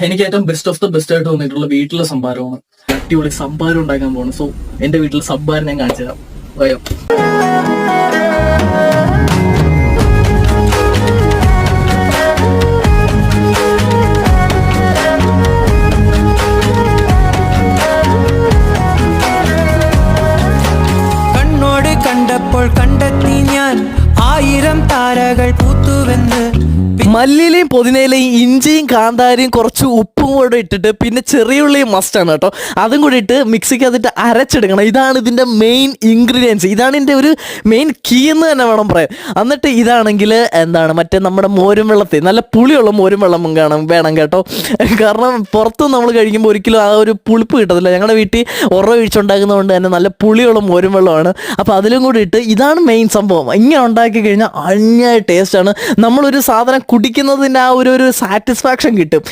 എനിക്ക് ഏറ്റവും best of the best ആയിട്ട് തോന്നിയിട്ടുള്ള വീട്ടിലെ സംഭാരമാണ്. അടിപൊളി സംഭാരം ഉണ്ടാക്കാൻ പോകണം സോ എന്റെ വീട്ടിൽ സംഭാരം ഞാൻ കാണിച്ചു തരാം. വയോ കണ്ടപ്പോൾ കണ്ടെത്തി ഞാൻ. ആയിരം താരകൾ മല്ലിയിലയും പുതിനയിലയും ഇഞ്ചിയും കാന്താരിയും കുറച്ച് ഉപ്പും കൂടെ ഇട്ടിട്ട് പിന്നെ ചെറിയുള്ളിയും മസ്റ്റാണ് കേട്ടോ. അതും കൂടി ഇട്ട് മിക്സിക്ക് അതിട്ട് അരച്ചെടുക്കണം. ഇതാണ് ഇതിന്റെ മെയിൻ ഇൻഗ്രീഡിയൻസ് ഇതാണ് ഇതിന്റെ ഒരു മെയിൻ കീ എന്ന് തന്നെ വേണം പറയാം എന്നിട്ട് ഇതാണെങ്കിൽ എന്താണ് മറ്റേ നമ്മുടെ മോരും വെള്ളത്തിൽ നല്ല പുളിയുള്ള മോരും വെള്ളം കാണാൻ വേണം കേട്ടോ. കാരണം പുറത്ത് നമ്മൾ കഴിക്കുമ്പോൾ ഒരിക്കലും ആ ഒരു പുളിപ്പ് കിട്ടത്തില്ല. ഞങ്ങളുടെ വീട്ടിൽ ഉറവ വീഴ്ചുണ്ടാക്കുന്നതുകൊണ്ട് തന്നെ നല്ല പുളിയുള്ള മോരും വെള്ളമാണ്. അപ്പോൾ അതിലും കൂടി ഇട്ട് ഇതാണ് മെയിൻ സംഭവം. ഇങ്ങനെ ഉണ്ടാക്കി കഴിഞ്ഞാൽ അന്യായ ടേസ്റ്റാണ് നമ്മളൊരു സാധനം കുടിക്കുന്നതിന്റെ ആ ഒരു ഒരു സാറ്റിസ്ഫാക്ഷൻ കിട്ടും.